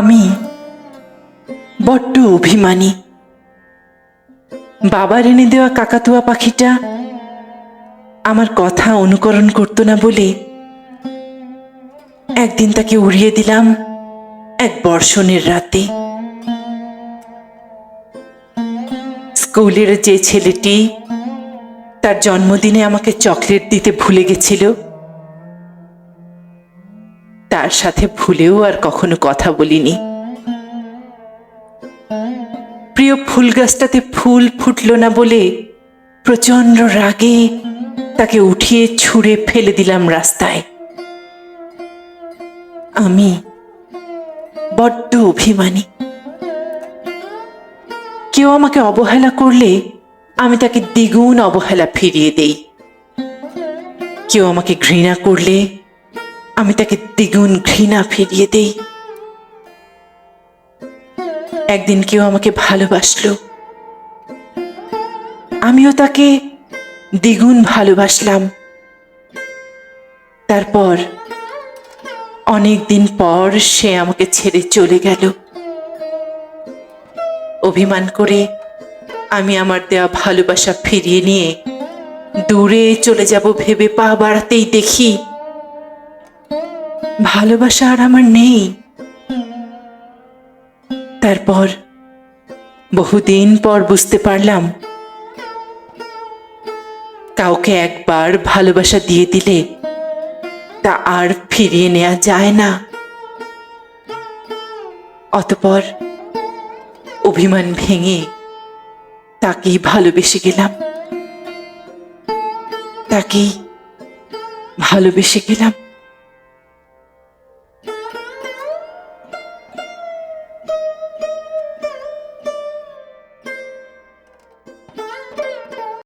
আমি বড্ড অভিমানী। বাবার এনে দেওয়া কাকাতুয়া পাখিটা আমার কথা অনুকরণ করতো না বলে একদিন তাকে উড়িয়ে দিলাম এক বর্ষণের রাতে। স্কুলের যে ছেলেটি তার জন্মদিনে আমাকে চকলেট দিতে ভুলে গেছিল তার সাথে ভুলেও আর কখনো কথা বলিনি। প্রিয় ফুল গাছটাতে ফুল ফুটল না বলে প্রচণ্ড রাগে তাকে উঠিয়ে ছুঁড়ে ফেলে দিলাম রাস্তায়। আমি বড্ড অভিমানী। কেউ আমাকে অবহেলা করলে আমি তাকে দ্বিগুণ অবহেলা ফিরিয়ে দেই। কেউ আমাকে ঘৃণা করলে আমি তাকে দ্বিগুণ ঘৃণা ফিরিয়ে দেই। একদিন কেউ আমাকে ভালোবাসলো। আমিও তাকে দ্বিগুণ ভালোবাসলাম। তারপর অনেক দিন পর সে আমাকে ছেড়ে চলে গেল। অভিমান করে আমি আমার দেওয়া ভালোবাসা ফিরিয়ে নিয়ে দূরে চলে যাব ভেবে পা বাড়াতেই দেখি ভালোবাসা আর আমার নেই। তারপর বহুদিন পর বুঝতে পারলাম, কাউকে একবার ভালোবাসা দিয়ে দিলে তা আর ফিরিয়ে নেওয়া যায় না। অতপর অভিমান ভেঙে তাকেই ভালোবেসে গেলাম। তাকেই ভালোবেসে গেলাম।